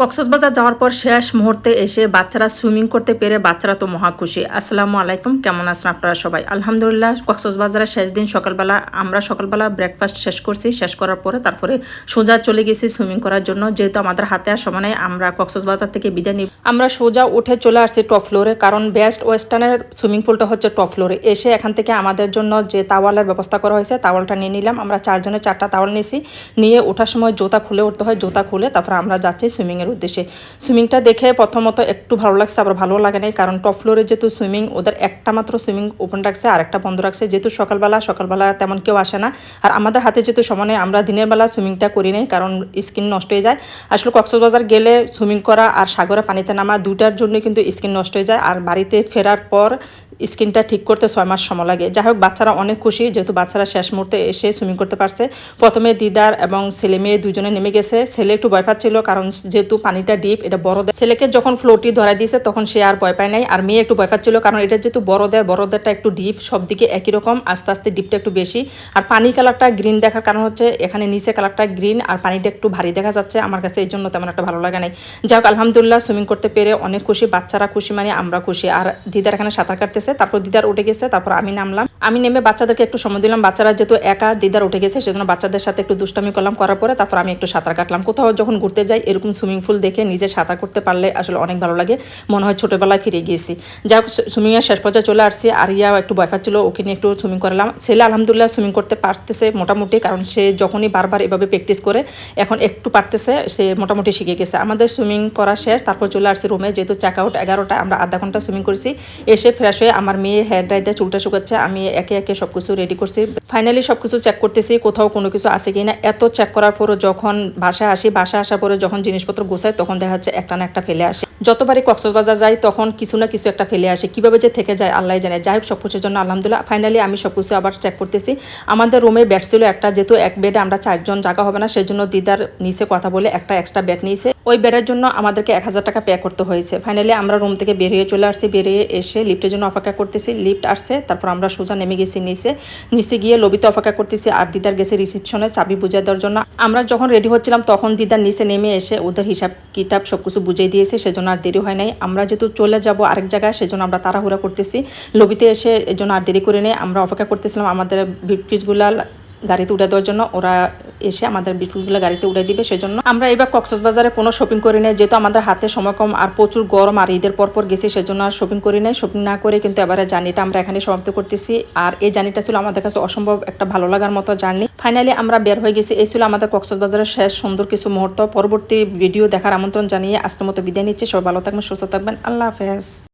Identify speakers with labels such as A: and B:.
A: কক্সবাজার যাওয়ার পর শেষ মুহূর্তে এসে বাচ্চারা সুইমিং করতে পেরে বাচ্চারা তো মহা খুশি। আসসালামু আলাইকুম, কেমন আছেন আপনারা সবাই? আলহামদুলিল্লাহ, কক্সবাজারের শেষ দিন সকালবেলা, আমরা সকালবেলা ব্রেকফাস্ট শেষ করছি। শেষ করার পরে তারপরে সোজা চলে গেছি সুইমিং করার জন্য। যেহেতু আমাদের হাতে আর সমানে আমরা কক্সবাজার থেকে বিদায় নিই আমরা সোজা উঠে চলে আসছি টপ ফ্লোরে কারণ বেস্ট ওয়েস্টার্নের সুইমিং পুলটা হচ্ছে টপ ফ্লোরে এসে এখান থেকে আমাদের জন্য যে তাওয়ালের ব্যবস্থা করা হয়েছে তাওয়ালটা নিয়ে নিলাম। আমরা চারজনে চারটা তাওয়াল নিয়েছি নিয়ে ওঠার সময় জোতা খুলে উঠতে হয়, জোতা খুলে তারপর আমরা যাচ্ছি সুইমিংয়ের উদ্দেশ্যে। সুইমিংটা দেখে প্রথমত একটু ভালো লাগছে, আবার ভালো লাগে নাই, কারণ টপ ফ্লোরে যেহেতু সুইমিং ওদের একটা মাত্র সুইমিং ওপেন রাখছে, আর একটা বন্ধ রাখছে। যেহেতু সকালবেলা সকালবেলা তেমন কেউ আসে না। আর আমাদের হাতে যেহেতু সমানে আমরা দিনের বেলা সুইমিংটা করি নাই, কারণ স্কিন নষ্ট হয়ে যায়। আসলে কক্সবাজার গেলে সুইমিং করা আর সাগরে পানিতে নামা দুইটার জন্য কিন্তু স্কিন নষ্ট হয়ে যায়। আর বাড়িতে ফেরার পর স্কিনটা ঠিক করতে ছয় মাস সময় লাগে। যাই হোক বাচ্চারা অনেক খুশি যেহেতু বাচ্চারা শেষ মুহূর্তে এসে সুইমিং করতে পারছে। প্রথমে দিদার এবং ছেলে মেয়ে দুজনে নেমে গেছে। ছেলে একটু ভয় পাচ্ছিল কারণ যেহেতু পানিটা ডিপ এটা বড় দেয়। ছেলেকে যখন ফ্লোটি ধরা দিয়েছে, তখন সে আর ভয় পায় নাই। আর মেয়ে একটু ভয় পাচ্ছিল কারণ এটা যেহেতু বড় দেয় বড়দেরটা একটু ডিপ সব দিকে একই রকম, আস্তে আস্তে ডিপটা একটু বেশি। আর পানি কালারটা গ্রিন দেখার কারণ হচ্ছে এখানে নিচে কালারটা গ্রিন আর পানিটা একটু ভারী দেখা যাচ্ছে। আমার কাছে এই জন্য তেমন একটা ভালো লাগে নাই। যাই হোক আলহামদুলিল্লাহ সুইমিং করতে পেরে অনেক খুশি। বাচ্চারা খুশি মানে আমরা খুশি। আর দিদার এখানে সাঁতার কাটতেছে তারপর দিদার উঠে গেছে, তারপর আমি নামলাম। আমি নেমে বাচ্চাদেরকে একটু সময় দিলাম। বাচ্চারা যেহেতু একা দিদার উঠে গেছে, সেজন্য বাচ্চাদের সাথে একটু দুষ্টামি করলাম। করার পরে তারপর আমি একটু সাঁতার কাটলাম। কোথাও যখন ঘুরতে যাই, এরকম সুইমিং পুল দেখে নিজে সাঁতার করতে পারলে আসলে অনেক ভালো লাগে। মনে হয় ছোটোবেলায় ফিরে গিয়েছি। যাই হোক সুইমিংয়ের শেষ পর্যায়ে চলে আসছি। আর ইয়া একটু বয়ফা ছিল ওকে নিয়ে একটু সুইমিং করালাম। ছেলে আলহামদুলিল্লাহ সুইমিং করতে পারতেছে মোটামুটি, কারণ সে যখনই বারবার এভাবে প্র্যাকটিস করে, এখন একটু পারতেছে, সে মোটামুটি শিখে গেছে। আমাদের সুইমিং করা শেষ, তারপর চলে আসছি রুমে। যেহেতু চেক আউট এগারোটা আমরা আধা ঘণ্টা সুইমিং করেছি। এসে ফ্রেশ হয়ে আমার মেয়ে হেয়ার ড্রাই দিয়ে চুলটা শুকাচ্ছে, আমি একে একে সব কিছু রেডি করছি। ফাইনালি সব কিছু চেক করতেছি, কোথাও কোনো কিছু আছে কি না এত চেক করার পরও যখন বাসায় আসি, বাসায় আসার পরে যখন জিনিসপত্র গোছায় তখন দেখা যাচ্ছে একটা না একটা ফেলে আসে। যতবারই কক্সবাজার যাই, তখন কিছু না কিছু একটা ফেলে আসে। কীভাবে যে থেকে যায় আল্লাহ জানে। যাই হোক সব কিছুর জন্য আলহামদুলিল্লাহ ফাইনালি আমি সব কিছু আবার চেক করতেছি। আমাদের রুমে বেড ছিল একটা, যেহেতু এক বেডে আমরা চারজন, জায়গা হবে না, সেজন্য দিদার নিচে কথা বলে একটা এক্সট্রা বেড নিয়েছে। ওই বেডের জন্য আমাদেরকে এক হাজার টাকা পে করতে হয়েছে। ফাইনালি আমরা রুম থেকে বেরিয়ে চলে আসছি। বেরিয়ে এসে লিফটের জন্য অপেক্ষা করতেছি। লিফট আসছে, তারপর আমরা সোজা নেমে গেছি নিচে। নিচে গিয়ে লবিতে অপেক্ষা করতেছি আর দিদার গেছে রিসিপশনে চাবি বুঝিয়ে দেওয়ার জন্য। আমরা যখন রেডি হচ্ছিলাম, তখন দিদার নিচে নেমে এসে ওদের হিসাব, কিতাব সব কিছু বুঝিয়ে দিয়েছে। সেজন্য আর দেরি হয় নাই। আমরা যেহেতু চলে যাব আরেক জায়গায়, সেজন্য আমরা তাড়াহুড়া করতেছি। লবিতে এসে এজন্য আর দেরি করে নিয়ে আমরা অপেক্ষা করতেছিলাম আমাদের বিটকিসগুলা গাড়িতে উঠে দেওয়ার জন্য। ওরা এসে আমাদের বিটকুটগুলো গাড়িতে উঠে দিবে, সেজন্য আমরা এবার কক্সবাজারে কোনো শপিং করি নাই। যেহেতু আমাদের হাতে সময় কম আর প্রচুর গরম আর ঈদের পর পর গেছি, সেজন্য আর শপিং করি নাই। শপিং না করে কিন্তু এবারে জার্নিটা আমরা এখানে সমাপ্ত করতেছি। আর এই জার্নিটা ছিল আমাদের কাছে অসম্ভব একটা ভালো লাগার মতো জার্নি। ফাইনালি আমরা বের হয়ে গেছি। এই ছিল আমাদের কক্সবাজারের শেষ সুন্দর কিছু মুহূর্ত। পরবর্তী ভিডিও দেখার আমন্ত্রণ জানিয়ে আজকের মতো বিদায় নিচ্ছি। সবাই ভালো থাকবেন, সুস্থ থাকবেন। আল্লাহ হাফেজ।